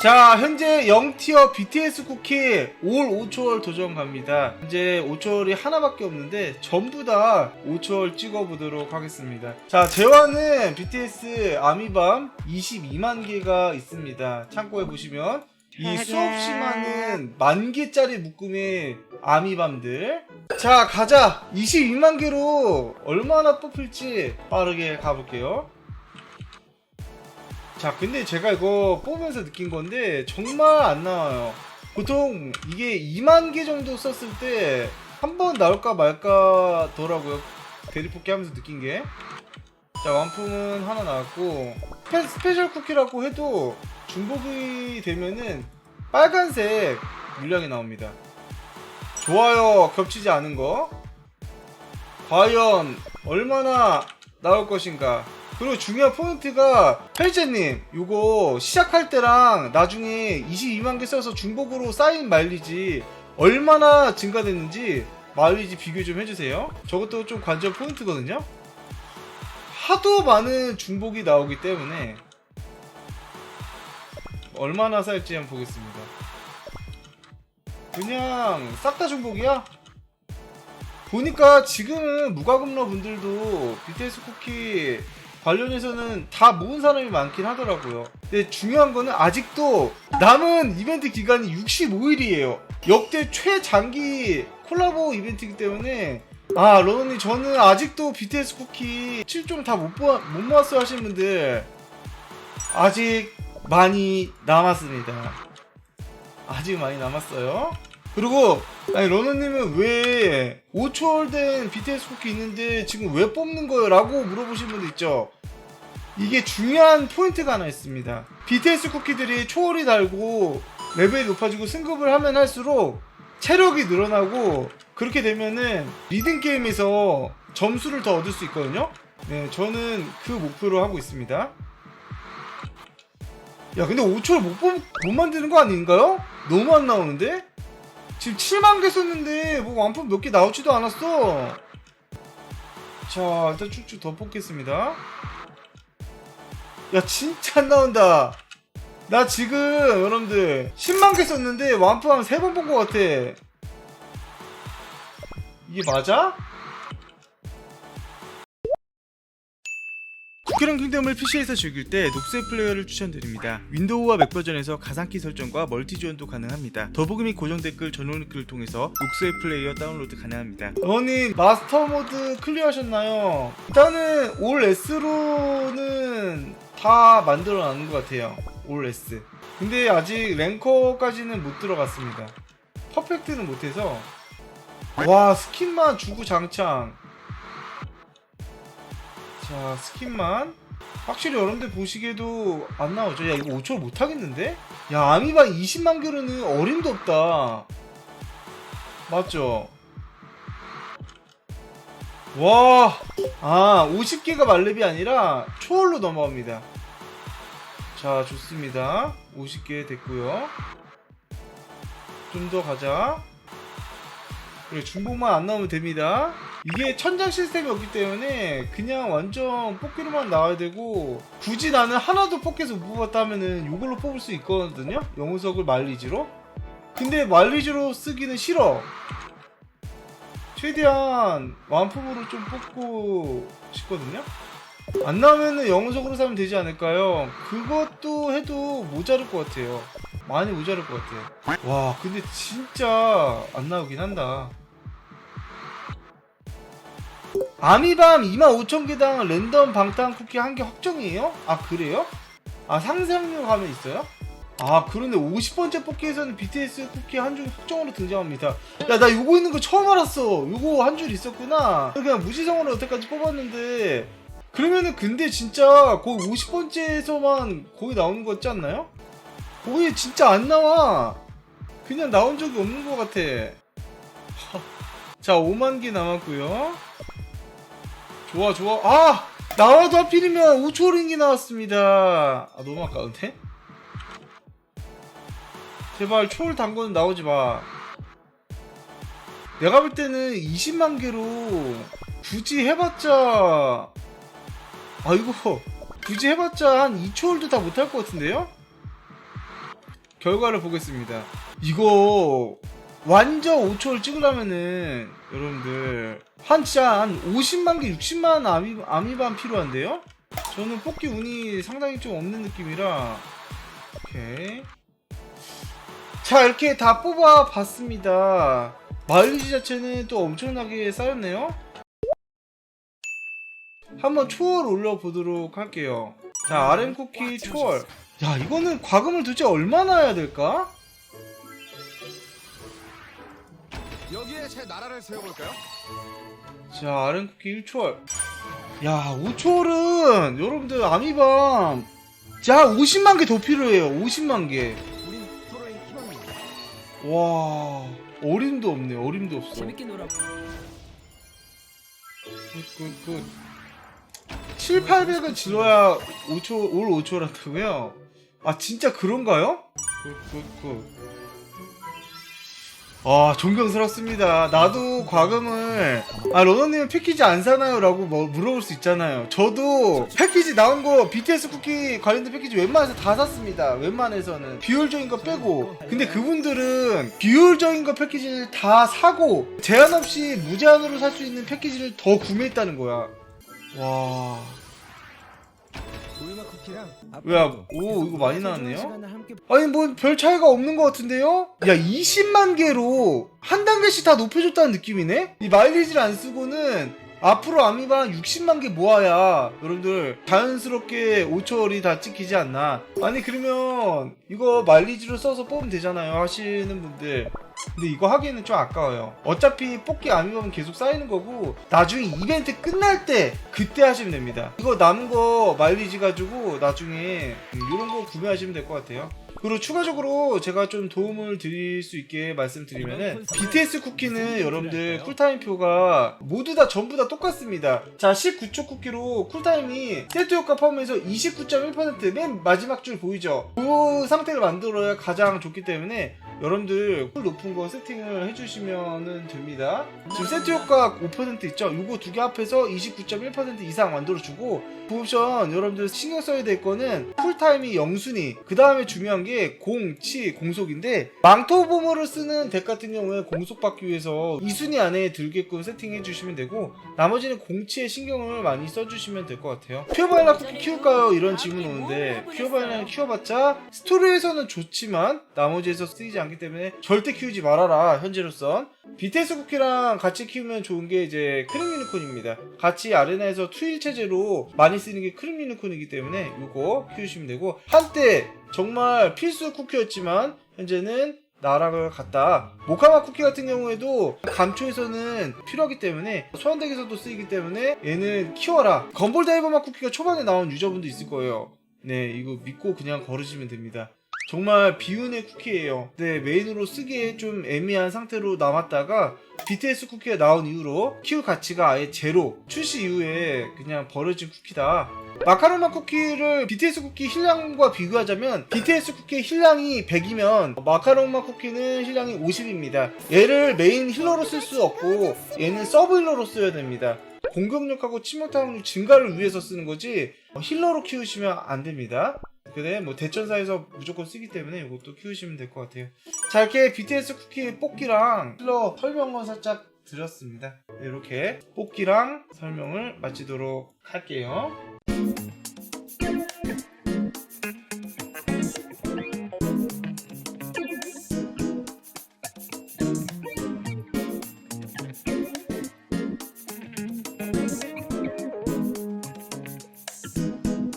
자 현재 0티어 BTS 쿠키 올 5초월 도전 갑니다. 현재 5초월이 하나밖에 없는데 전부 다 5초월 찍어보도록 하겠습니다. 자 재화는 BTS 아미밤 22만 개가 있습니다. 참고해 보시면 이 수없이 많은 만 개짜리 묶음의 아미밤들. 자 가자. 22만 개로 얼마나 뽑힐지 빠르게 가볼게요. 자 근데 제가 이거 뽑으면서 느낀 건데 정말 안 나와요. 보통 이게 2만 개 정도 썼을 때 한 번 나올까 말까 더라고요. 대리 뽑기 하면서 느낀 게 자 완품은 하나 나왔고 스페, 스페셜 쿠키라고 해도 중복이 되면은 빨간색 물량이 나옵니다. 좋아요. 겹치지 않은 거. 과연 얼마나 나올 것인가. 그리고 중요한 포인트가 펠제님 요거 시작할 때랑 나중에 22만 개 써서 중복으로 쌓인 마일리지 얼마나 증가됐는지 마일리지 비교 좀 해주세요. 저것도 좀 관전 포인트거든요 하도 많은 중복이 나오기 때문에 얼마나 쌓일지 한번 보겠습니다 그냥 싹 다 중복이야 보니까 지금은 무과금러 분들도 BTS 쿠키 관련해서는 다 모은 사람이 많긴 하더라고요. 근데 중요한 거는 아직도 남은 이벤트 기간이 65일이에요. 역대 최장기 콜라보 이벤트이기 때문에 아 러너님 저는 아직도 BTS 쿠키 7종 다못 못 모았어요 하시는 분들 아직 많이 남았습니다. 아직 많이 남았어요. 그리고 아니 러너님은 왜 5초월 된 BTS 쿠키 있는데 지금 왜 뽑는 거예요? 라고 물어보시는 분도 있죠 이게 중요한 포인트가 하나 있습니다 BTS 쿠키들이 초월이 달고 레벨이 높아지고 승급을 하면 할수록 체력이 늘어나고 그렇게 되면은 리듬 게임에서 점수를 더 얻을 수 있거든요 네 저는 그 목표로 하고 있습니다 야 근데 5초를 못, 뽑, 못 만드는 거 아닌가요? 너무 안 나오는데? 지금 7만 개 썼는데 뭐 완품 몇 개 나오지도 않았어. 자 일단 쭉쭉 더 뽑겠습니다. 야 진짜 안 나온다. 나 지금 여러분들 10만 개 썼는데 완품 한 3번 본 것 같아. 이게 맞아? 쿠키랑 킹덤을 PC에서 즐길 때 녹색 플레이어를 추천드립니다. 윈도우와 맥 버전에서 가상키 설정과 멀티 지원도 가능합니다. 더보기 및 고정 댓글 전용 링크를 통해서 녹색 플레이어 다운로드 가능합니다. 어머니 마스터 모드 클리어하셨나요? 일단은 올 S로는 다 만들어 놨는 것 같아요. 올 S. 근데 아직 랭커까지는 못 들어갔습니다. 퍼펙트는 못해서 와 스킨만 주구 장창 자 스킨만 확실히 여러분들 보시기에도 안 나오죠 야 이거 5초 못하겠는데? 야 아미바 20만 개로는 어림도 없다 맞죠? 와, 아, 50개가 말렙이 아니라 초월로 넘어갑니다. 자, 좋습니다. 50개 됐고요. 좀 더 가자. 그래, 중복만 안 나오면 됩니다. 이게 천장 시스템이 없기 때문에 그냥 완전 뽑기로만 나와야 되고 굳이 나는 하나도 뽑기에서 못 뽑았다 하면은 이걸로 뽑을 수 있거든요. 영우석을 말리지로. 근데 말리지로 쓰기는 싫어. 최대한 완품으로 좀 뽑고 싶거든요. 안 나오면은 영우석으로 사면 되지 않을까요? 그것도 해도 모자랄 것 같아요. 많이 모자랄 것 같아요. 와 근데 진짜 안 나오긴 한다 아미밤 25,000개당 랜덤 방탄 쿠키 한 개 확정이에요? 아 그래요? 아 상상력 가면 있어요? 아 그런데 50번째 뽑기에서는 BTS 쿠키 한 줄 확정으로 등장합니다 야 나 요거 있는 거 처음 알았어 요거 한 줄 있었구나 그냥 무지성으로 여태까지 뽑았는데 그러면은 근데 진짜 거의 50번째에서만 거의 나오는 거 같지 않나요? 거기 진짜 안 나와 그냥 나온 적이 없는 것 같아 자 5만 개 남았고요 좋아 좋아. 아 나와도 하필이면. 5초 링이 나왔습니다. 아 너무 아까운데? 제발 초월 단거는 나오지 마. 내가 볼 때는 20만 개로 굳이 해봤자 아 이거 굳이 해봤자 한 2초월도 다 못할 것 같은데요? 결과를 보겠습니다. 이거 완전 5초를 찍으려면은 여러분들 한 진짜 한 50만 개, 60만 아미, 아미반 필요한데요? 저는 뽑기 운이 상당히 좀 없는 느낌이라 오케이. 자 이렇게 다 뽑아 봤습니다. 마일리지 자체는 또 엄청나게 쌓였네요. 한번 초월 올려보도록 할게요. 자 RM 쿠키 초월. 야 이거는 과금을 도대체 얼마나 해야 될까? 제 나라를 세워볼까요? 자, 아른 쿠키 1초월. 야, 5초월은 여러분들 아미밤 자, 50만 개 더 필요해요. 50만 개. 우린 서로의 희망입니다. 와, 어림도 없네. 어림도 없어. 재밌게 놀아. 굿, 굿, 굿. 7, 800은 질러야 5초, 올 5초라고요? 아, 진짜 그런가요? 굿, 굿, 굿. 아, 존경스럽습니다. 나도 과금을, 아, 러너님은 패키지 안 사나요? 라고 뭐 물어볼 수 있잖아요. 저도 패키지 나온 거, BTS 쿠키 관련된 패키지 웬만해서 다 샀습니다. 웬만해서는. 비효율적인 거 빼고. 근데 그분들은 비효율적인 거 패키지를 다 사고, 제한 없이 무제한으로 살 수 있는 패키지를 더 구매했다는 거야. 와. 우유맛 쿠키랑 왜, 오, 이거 많이 나왔네요? 아니 뭐 별 차이가 없는 것 같은데요? 야 20만 개로 한 단계씩 다 높여줬다는 느낌이네? 이 마일리지를 안 쓰고는 앞으로 아미방 60만 개 모아야 여러분들 자연스럽게 5초월이 다 찍히지 않나. 아니 그러면 이거 마일리지로 써서 뽑으면 되잖아요 하시는 분들. 근데 이거 하기에는 좀 아까워요. 어차피 뽑기 아미방은 계속 쌓이는 거고 나중에 이벤트 끝날 때 그때 하시면 됩니다. 이거 남은 거 마일리지 가지고 나중에 이런 거 구매하시면 될 것 같아요 그리고 추가적으로 제가 좀 도움을 드릴 수 있게 말씀드리면은 BTS 쿠키는 여러분들 쿨타임표가 모두 다 전부 다 똑같습니다. 자, 19초 쿠키로 쿨타임이 세트 효과 포함해서 29.1%맨 마지막 줄 보이죠? 그 상태를 만들어야 가장 좋기 때문에 여러분들 쿨 높은 거 세팅을 해주시면 됩니다. 지금 세트 효과 5% 있죠? 요거 두 개 합해서 29.1% 이상 만들어주고 그 옵션 여러분들 신경 써야 될 거는 쿨타임이 0순위 그 다음에 중요한 게공 치 공속인데 망토 보모를 쓰는 덱 같은 경우에 공속 받기 위해서 2순위 안에 들게끔 세팅해 주시면 되고 나머지는 공치에 신경을 많이 써주시면 될 것 같아요 퓨어바이라 쿠키 키울까요? 이런 질문 오는데 퓨어바이라는 키워봤자 스토리에서는 좋지만 나머지에서 쓰이지 않기 때문에 절대 키우지 말아라 현재로선 BTS 쿠키랑 같이 키우면 좋은 게 이제 크림 유니콘입니다. 같이 아레나에서 투일 체제로 많이 쓰는 게 크림 유니콘이기 때문에 이거 키우시면 되고 한때 정말 필수 쿠키였지만 현재는 나락을 갔다. 모카마 쿠키 같은 경우에도 감초에서는 필요하기 때문에 소환덱에서도 쓰이기 때문에 얘는 키워라. 건볼 다이버마 쿠키가 초반에 나온 유저분도 있을 거예요. 네, 이거 믿고 그냥 걸으시면 됩니다. 정말 비운의 쿠키예요. 네, 메인으로 쓰기에 좀 애매한 상태로 남았다가 BTS 쿠키가 나온 이후로 키울 가치가 아예 제로 출시 이후에 그냥 버려진 쿠키다. 마카로마 쿠키를 BTS 쿠키 힐량과 비교하자면 BTS 쿠키의 힐량이 100이면 마카로마 쿠키는 힐량이 50입니다. 얘를 메인 힐러로 쓸 수 없고 얘는 서브 힐러로 써야 됩니다. 공격력하고 침묵 타격 증가를 위해서 쓰는 거지 힐러로 키우시면 안 됩니다. 그래 뭐 대천사에서 무조건 쓰기 때문에 이것도 키우시면 될 것 같아요. 자 이렇게 BTS 쿠키 뽑기랑 힐러 설명을 살짝 드렸습니다. 네, 이렇게 뽑기랑 설명을 마치도록 할게요.